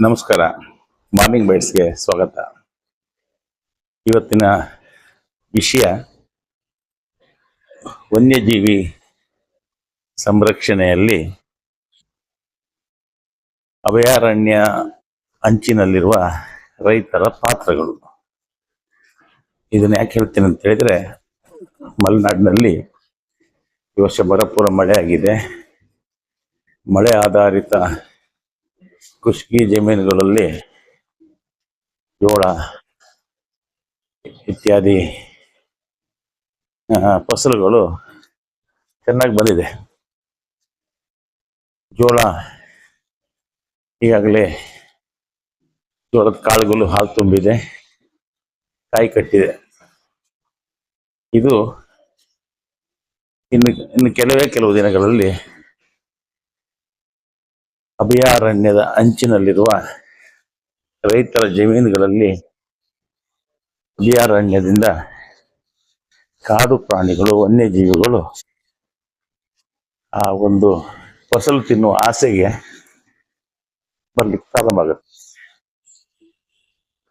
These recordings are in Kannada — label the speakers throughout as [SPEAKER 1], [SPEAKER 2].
[SPEAKER 1] ನಮಸ್ಕಾರ. ಮಾರ್ನಿಂಗ್ ಬೈಟ್ಸ್ಗೆ ಸ್ವಾಗತ. ಇವತ್ತಿನ ವಿಷಯ ವನ್ಯಜೀವಿ ಸಂರಕ್ಷಣೆಯಲ್ಲಿ ಅಭಯಾರಣ್ಯ ಅಂಚಿನಲ್ಲಿರುವ ರೈತರ ಪಾತ್ರಗಳು. ಇದನ್ನು ಯಾಕೆ ಹೇಳ್ತೀನಿ ಅಂತ ಹೇಳಿದ್ರೆ, ಮಲೆನಾಡಿನಲ್ಲಿ ಈ ವರ್ಷ ಭರಪೂರ ಮಳೆ ಆಗಿದೆ. ಮಳೆ ಆಧಾರಿತ ಕೃಷಿ ಜಮೀನುಗಳಲ್ಲಿ ಜೋಳ ಇತ್ಯಾದಿ ಫಸಲುಗಳು ಚೆನ್ನಾಗಿ ಬಂದಿದೆ. ಜೋಳ ಈಗಾಗಲೇ ಜೋಳದ ಕಾಳುಗಳು ಹಾಲು ತುಂಬಿದೆ, ಕಾಯಿ ಕಟ್ಟಿದೆ. ಇದು ಇನ್ನು ಇನ್ನು ಕೆಲವೇ ಕೆಲವು ದಿನಗಳಲ್ಲಿ ಅಭಯಾರಣ್ಯದ ಅಂಚಿನಲ್ಲಿರುವ ರೈತರ ಜಮೀನುಗಳಲ್ಲಿ ಅಭಯಾರಣ್ಯದಿಂದ ಕಾಡು ಪ್ರಾಣಿಗಳು, ವನ್ಯಜೀವಿಗಳು ಆ ಒಂದು ಫಸಲು ತಿನ್ನುವ ಆಸೆಗೆ ಬರ್ಲಿಕ್ಕೆ ಪ್ರಾರಂಭ ಆಗುತ್ತೆ.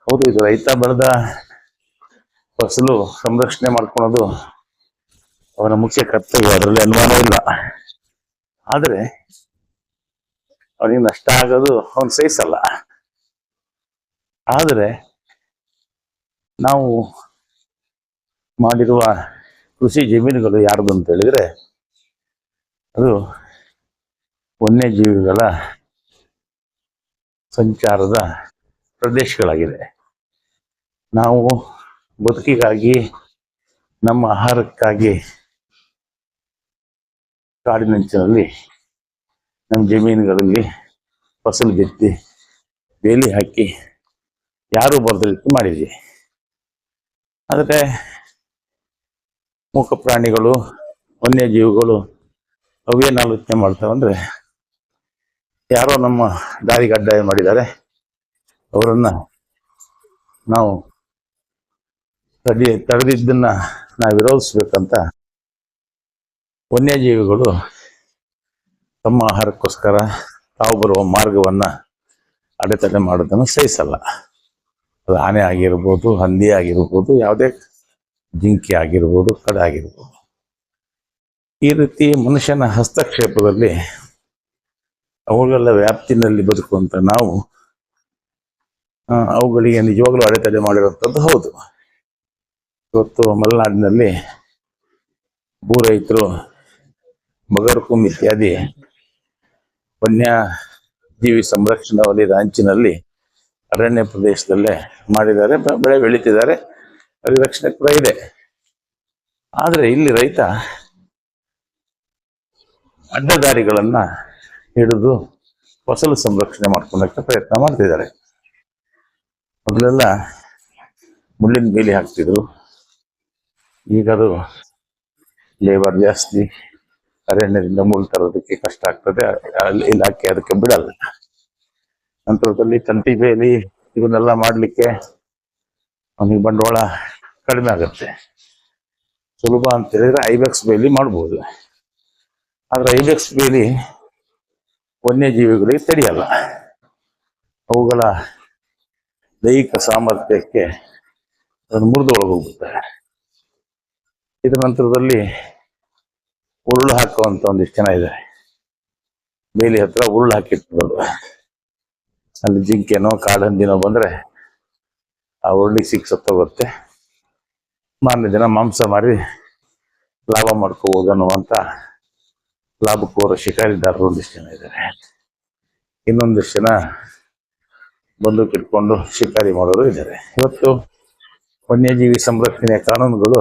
[SPEAKER 1] ಹೌದು, ಇದು ರೈತ ಬೆಳೆದ ಫಸಲು ಸಂರಕ್ಷಣೆ ಮಾಡ್ಕೊಳೋದು ಅವನ ಮುಖ್ಯ ಕರ್ತವ್ಯ. ಅದರಲ್ಲಿ ಅನುಮಾನ ಇಲ್ಲ. ಆದರೆ ಅವನಿಗೆ ನಷ್ಟ ಆಗೋದು ಅವನು ಸಹಿಸಲ್ಲ ಆದರೆ ನಾವು ಮಾಡಿರುವ ಕೃಷಿ ಜಮೀನುಗಳು ಯಾರ್ದು ಅಂತ ಹೇಳಿದ್ರೆ ಅದು ವನ್ಯಜೀವಿಗಳ ಸಂಚಾರದ ಪ್ರದೇಶಗಳಾಗಿದೆ ನಾವು ಬದುಕಿಗಾಗಿ, ನಮ್ಮ ಆಹಾರಕ್ಕಾಗಿ ಕಾಡಿನಂಚಿನಲ್ಲಿ ನಮ್ಮ ಜಮೀನುಗಳಲ್ಲಿ ಫಸಲು ಬಿತ್ತಿ, ಬೇಲಿ ಹಾಕಿ ಯಾರು ಬರದ ರೀತಿ ಮಾಡಿದ್ವಿ. ಆದರೆ ಮೂಕ ಪ್ರಾಣಿಗಳು, ವನ್ಯಜೀವಿಗಳು ಅವೇನು ಆಲೋಚನೆ ಮಾಡ್ತಾವೆ ಅಂದ್ರೆ ಯಾರೋ ನಮ್ಮ ದಾರಿಗೆ ಅಡ್ಡಾಯ ಮಾಡಿದ್ದಾರೆ. ಅವರನ್ನು ನಾವು ತಡಿ, ತಡೆದಿದ್ದನ್ನು ನಾವು ವಿರೋಧಿಸ್ಬೇಕಂತ ವನ್ಯಜೀವಿಗಳು ತಮ್ಮ ಆಹಾರಕ್ಕೋಸ್ಕರ ತಾವು ಬರುವ ಮಾರ್ಗವನ್ನ ಅಡೆತಡೆ ಮಾಡೋದನ್ನು ಸಹಿಸಲ್ಲ. ಅದು ಆನೆ ಆಗಿರ್ಬೋದು, ಹಂದಿ ಆಗಿರ್ಬೋದು, ಯಾವುದೇ ಜಿಂಕೆ ಆಗಿರ್ಬೋದು, ಕಡೆ ಆಗಿರ್ಬೋದು. ಈ ರೀತಿ ಮನುಷ್ಯನ ಹಸ್ತಕ್ಷೇಪದಲ್ಲಿ ಅವುಗಳ ವ್ಯಾಪ್ತಿನಲ್ಲಿ ಬದುಕುವಂಥ ನಾವು ಅವುಗಳಿಗೆ ನಿಜವಾಗ್ಲೂ ಅಡೆತಡೆ ಮಾಡಿರುವಂಥದ್ದು ಹೌದು. ಇವತ್ತು ಮಲೆನಾಡಿನಲ್ಲಿ ಭೂ ರೈತರು ಬಗರ್ಕುಂ ಇತ್ಯಾದಿ ವನ್ಯ ಜೀವಿ ಸಂರಕ್ಷಣಾ ವಲಯದ ಅಂಚಿನಲ್ಲಿ ಅರಣ್ಯ ಪ್ರದೇಶದಲ್ಲೇ ಮಾಡಿದ್ದಾರೆ ಬೆಳೆ ಬೆಳೀತಿದ್ದಾರೆ ಅವ್ರಿಗೆ ರಕ್ಷಣೆ ಕೂಡ ಇದೆ. ಆದರೆ ಇಲ್ಲಿ ರೈತ ಅಡ್ಡದಾರಿಗಳನ್ನ ಹಿಡಿದು ಫಸಲು ಸಂರಕ್ಷಣೆ ಮಾಡ್ಕೊಳಕ್ಕೆ ಪ್ರಯತ್ನ ಮಾಡ್ತಿದ್ದಾರೆ. ಮೊದಲೆಲ್ಲ ಮುಳ್ಳಿನ ಬೇಲಿ ಹಾಕ್ತಿದ್ರು. ಈಗ ಅದು ಲೇಬರ್ ಜಾಸ್ತಿ. ಅರಣ್ಯದಿಂದ ಮೂಲ ತರೋದಕ್ಕೆ ಕಷ್ಟ ಆಗ್ತದೆ. ಇಲಾಖೆ ಅದಕ್ಕೆ ಬಿಡಲ್ಲ. ನಂತರದಲ್ಲಿ ತಂತಿ ಬೇಲಿ ಇವನ್ನೆಲ್ಲ ಮಾಡಲಿಕ್ಕೆ ಅವನಿಗೆ ಬಂಡವಾಳ ಕಡಿಮೆ ಆಗುತ್ತೆ. ಸುಲಭ ಅಂತ ಹೇಳಿದ್ರೆ ಐಬೆಕ್ಸ್ ಬೇಲಿ ಮಾಡ್ಬೋದು. ಆದ್ರೆ ಐಬೆಕ್ಸ್ ಬೇಲಿ ವನ್ಯಜೀವಿಗಳಿಗೆ ತಡೆಯಲ್ಲ. ಅವುಗಳ ದೈಹಿಕ ಸಾಮರ್ಥ್ಯಕ್ಕೆ ಅದನ್ನು ಮುರಿದು ಇದರ ನಂತರದಲ್ಲಿ ಉರುಳು ಹಾಕುವಂತ ಒಂದಿಷ್ಟು ಜನ ಇದ್ದಾರೆ ಬೇಲಿ ಹತ್ರ ಉರುಳು ಹಾಕಿಟ್ಬಿಡೋದು. ಅಲ್ಲಿ ಜಿಂಕೆನೋ, ಕಾಡಂದಿನೋ ಬಂದ್ರೆ ಆ ಉರುಳಿಗೆ ಸಿಕ್ ಸತ್ತೋಗುತ್ತೆ ಮಾರನೇ ದಿನ ಮಾಂಸ ಮಾರಿ ಲಾಭ ಮಾಡ್ಕೋಬಹುದು ಅನ್ನುವಂತ ಲಾಭಕೋರ ಶಿಕಾರಿದಾರರು ಒಂದಿಷ್ಟು ಜನ ಇದ್ದಾರೆ ಇನ್ನೊಂದಿಷ್ಟು ಜನ ಬಂದೂಕ್ ಇಟ್ಕೊಂಡು ಶಿಕಾರಿ ಮಾಡೋರು ಇದ್ದಾರೆ ಇವತ್ತು ವನ್ಯಜೀವಿ ಸಂರಕ್ಷಣೆಯ ಕಾನೂನುಗಳು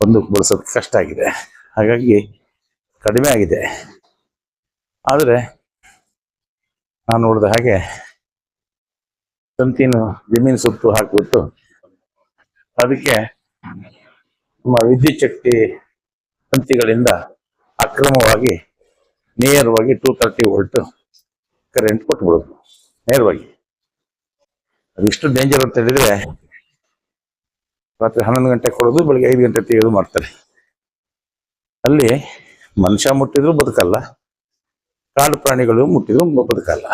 [SPEAKER 1] ಬಂದೂಕು ಬಳಸೋದು ಕಷ್ಟ ಆಗಿದೆ. ಹಾಗಾಗಿ ಕಡಿಮೆ ಆಗಿದೆ. ಆದರೆ ನಾನು ನೋಡಿದ ಹಾಗೆ ತಂತಿನ ಜಮೀನು ಸುತ್ತು ಹಾಕಿಬಿಟ್ಟು ಅದಕ್ಕೆ ನಮ್ಮ ವಿದ್ಯುತ್ ಶಕ್ತಿ ತಂತಿಗಳಿಂದ ಅಕ್ರಮವಾಗಿ ನೇರವಾಗಿ ಟೂ ತರ್ಟಿ ವೋಲ್ಟ್ ಕರೆಂಟ್ ಕೊಟ್ಬಿಡೋದು, ನೇರವಾಗಿ. ಅದಿಷ್ಟು ಡೇಂಜರ್ ಅಂತ ಹೇಳಿದರೆ ರಾತ್ರಿ ಹನ್ನೊಂದು ಗಂಟೆ ಕೊಡೋದು, ಬೆಳಿಗ್ಗೆ ಐದು ಗಂಟೆ ತೆಗೆದು ಮಾಡ್ತಾರೆ. ಅಲ್ಲಿ ಮನುಷ್ಯ ಮುಟ್ಟಿದ್ರು ಬದುಕಲ್ಲ, ಕಾಡು ಪ್ರಾಣಿಗಳು ಮುಟ್ಟಿದ್ರು ಬದುಕಲ್ಲ.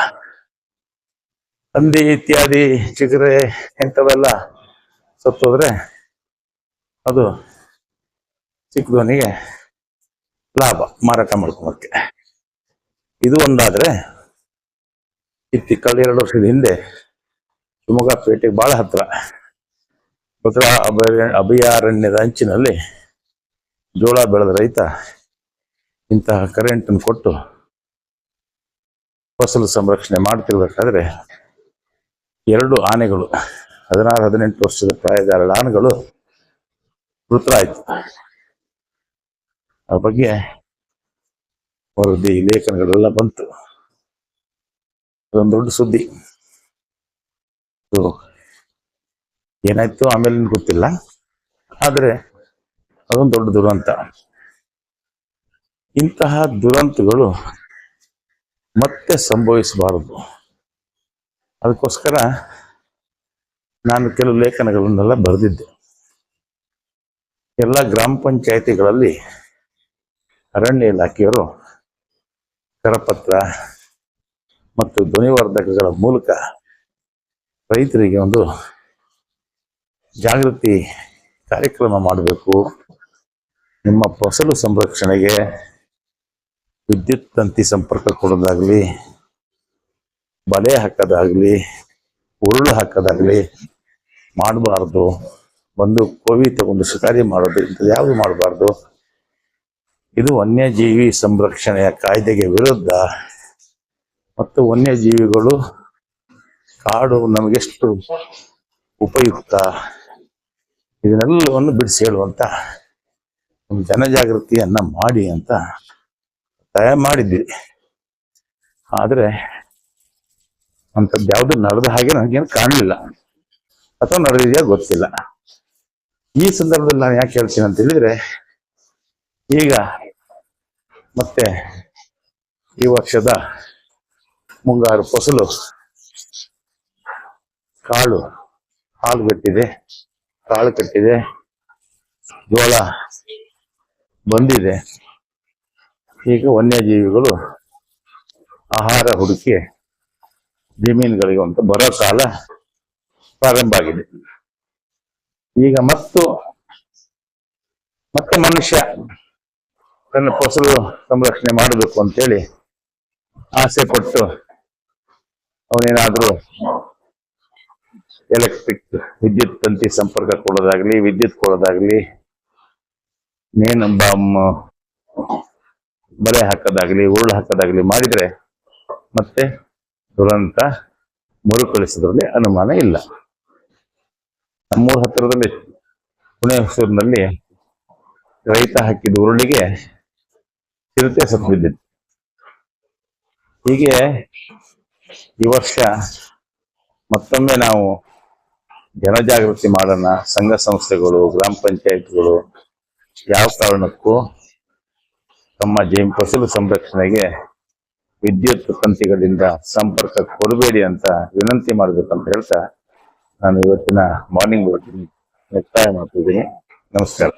[SPEAKER 1] ಹಂದಿ ಇತ್ಯಾದಿ ಚಿಗರೆ ಇಂಥವೆಲ್ಲ ಸತ್ತೋದ್ರೆ ಅದು ಚಿಕ್ಕದವನಿಗೆ ಲಾಭ, ಮಾರಾಟ ಮಾಡ್ಕೊಳಕ್ಕೆ. ಇದು ಒಂದಾದ್ರೆ ಇತ್ತಿಕ್ಕಲ್ಲಿ ಎರಡು ವರ್ಷದ ಹಿಂದೆ ಶಿವಮೊಗ್ಗ ಪೇಟೆಗೆ ಭಾಳ ಹತ್ರ ಭದ್ರಾ ಅಭಯ ಅಭಯಾರಣ್ಯದ ಅಂಚಿನಲ್ಲಿ ಜೋಳ ಬೆಳೆದ ರೈತ ಇಂತಹ ಕರೆಂಟನ್ನು ಕೊಟ್ಟು ಫಸಲು ಸಂರಕ್ಷಣೆ ಮಾಡ್ತಿರ್ಬೇಕಾದ್ರೆ ಎರಡು ಆನೆಗಳು, ಹದಿನಾರು, ಹದಿನೆಂಟು ವರ್ಷದ ಪ್ರಾಯದ ಎರಡು ಆನೆಗಳು ಮೃತರಾಯ್ತು ಆ ಬಗ್ಗೆ ವರದಿ, ಲೇಖನಗಳೆಲ್ಲ ಬಂತು. ಅದೊಂದು ದೊಡ್ಡ ಸುದ್ದಿ. ಏನಾಯ್ತು ಆಮೇಲೆ ಗೊತ್ತಿಲ್ಲ. ಆದ್ರೆ ಅದೊಂದು ದೊಡ್ಡ ದುರಂತ. ಇಂತಹ ದುರಂತಗಳು ಮತ್ತೆ ಸಂಭವಿಸಬಾರದು. ಅದಕ್ಕೋಸ್ಕರ ನಾನು ಕೆಲವು ಲೇಖನಗಳನ್ನೆಲ್ಲ ಬರೆದಿದ್ದೆ. ಎಲ್ಲ ಗ್ರಾಮ ಪಂಚಾಯಿತಿಗಳಲ್ಲಿ ಅರಣ್ಯ ಇಲಾಖೆಯವರು ಕರಪತ್ರ ಮತ್ತು ಧ್ವನಿವರ್ಧಕಗಳ ಮೂಲಕ ರೈತರಿಗೆ ಒಂದು ಜಾಗೃತಿ ಕಾರ್ಯಕ್ರಮ ಮಾಡಬೇಕು. ನಿಮ್ಮ ಫಸಲು ಸಂರಕ್ಷಣೆಗೆ ವಿದ್ಯುತ್ ತಂತಿ ಸಂಪರ್ಕ ಕೊಡೋದಾಗಲಿ, ಬಲೆ ಹಾಕೋದಾಗಲಿ, ಉರುಳು ಹಾಕೋದಾಗಲಿ ಮಾಡಬಾರ್ದು. ಬಂದು ಕೋವಿ ತಗೊಂಡು ಶಿಕಾರಿ ಮಾಡೋದು, ಇಂಥದ್ದು ಯಾವುದು ಮಾಡಬಾರ್ದು? ಇದು ವನ್ಯಜೀವಿ ಸಂರಕ್ಷಣೆಯ ಕಾಯ್ದೆಗೆ ವಿರುದ್ಧ. ಮತ್ತು ವನ್ಯಜೀವಿಗಳು ಕಾಡು ನಮಗೆಷ್ಟು ಉಪಯುಕ್ತ? ಇದನ್ನೆಲ್ಲವನ್ನು ಬಿಡಿಸಿ ಹೇಳುವಂತ ಒಂದು ಜನಜಾಗೃತಿಯನ್ನು ಮಾಡಿ ಅಂತ ತಯಾರು ಮಾಡಿದ್ವಿ. ಆದರೆ ಅಂಥದ್ದು ಯಾವುದು ನಡೆದ ಹಾಗೆ ನನಗೇನು ಕಾಣಲಿಲ್ಲ. ಅಥವಾ ನಡೆದಿದೆಯಾ ಗೊತ್ತಿಲ್ಲ. ಈ ಸಂದರ್ಭದಲ್ಲಿ ನಾನು ಯಾಕೆ ಹೇಳ್ತೀನಿ ಅಂತ ಹೇಳಿದ್ರೆ, ಈಗ ಮತ್ತೆ ಈ ವರ್ಷದ ಮುಂಗಾರು ಫಸಲು ಕಾಳು, ಹಾಲು ಕಟ್ಟಿದೆ, ಕಾಳು ಕಟ್ಟಿದೆ, ಜೋಳ ಬಂದಿದೆ. ಈಗ ವನ್ಯಜೀವಿಗಳು ಆಹಾರ ಹುಡುಕಿ ಜಮೀನುಗಳಿಗೆ ಅಂತ ಬರೋ ಕಾಲ ಪ್ರಾರಂಭ ಆಗಿದೆ. ಈಗ ಮತ್ತು ಮತ್ತೆ ಮನುಷ್ಯ ತನ್ನ ಫಸಲು ಸಂರಕ್ಷಣೆ ಮಾಡಬೇಕು ಅಂತೇಳಿ ಆಸೆ ಪಟ್ಟು ಅವನೇನಾದರೂ ಎಲೆಕ್ಟ್ರಿಕ್ ವಿದ್ಯುತ್ ತಂತಿ ಸಂಪರ್ಕ ಕೊಡೋದಾಗ್ಲಿ, ವಿದ್ಯುತ್ ಕೊಡೋದಾಗ್ಲಿ ನೇನು ಬಲೆ ಹಾಕೋದಾಗ್ಲಿ, ಉರುಳು ಹಾಕೋದಾಗ್ಲಿ ಮಾಡಿದ್ರೆ ಮತ್ತೆ ದುರಂತ ಮರುಕಳಿಸೋದ್ರಲ್ಲಿ ಅನುಮಾನ ಇಲ್ಲ. ನಮ್ಮೂರ ಹತ್ತಿರದಲ್ಲಿ ಪುಣೆ ಹೊಸೂರಿನಲ್ಲಿ ರೈತ ಹಾಕಿದ ಉರುಳಿಗೆ ಚಿರತೆ ಸತ್ತು ಬಿದ್ದಿತ್ತು. ಹೀಗೆ ಈ ವರ್ಷ ಮತ್ತೊಮ್ಮೆ ನಾವು ಜನಜಾಗೃತಿ ಮಾಡೋಣ. ಸಂಘ ಸಂಸ್ಥೆಗಳು, ಗ್ರಾಮ ಪಂಚಾಯತ್ಗಳು ಯಾವ ಕಾರಣಕ್ಕೂ ತಮ್ಮ ಜೈನ್ ಫಸಲು ಸಂರಕ್ಷಣೆಗೆ ವಿದ್ಯುತ್ ತಂತಿಗಳಿಂದ ಸಂಪರ್ಕ ಕೊಡಬೇಡಿ ಅಂತ ವಿನಂತಿ ಮಾಡಬೇಕಂತ ಹೇಳ್ತಾ ನಾನು ಇವತ್ತಿನ ಮಾರ್ನಿಂಗ್ ಮುಕ್ತಾಯ ಮಾಡ್ತಿದ್ದೀನಿ. ನಮಸ್ಕಾರ.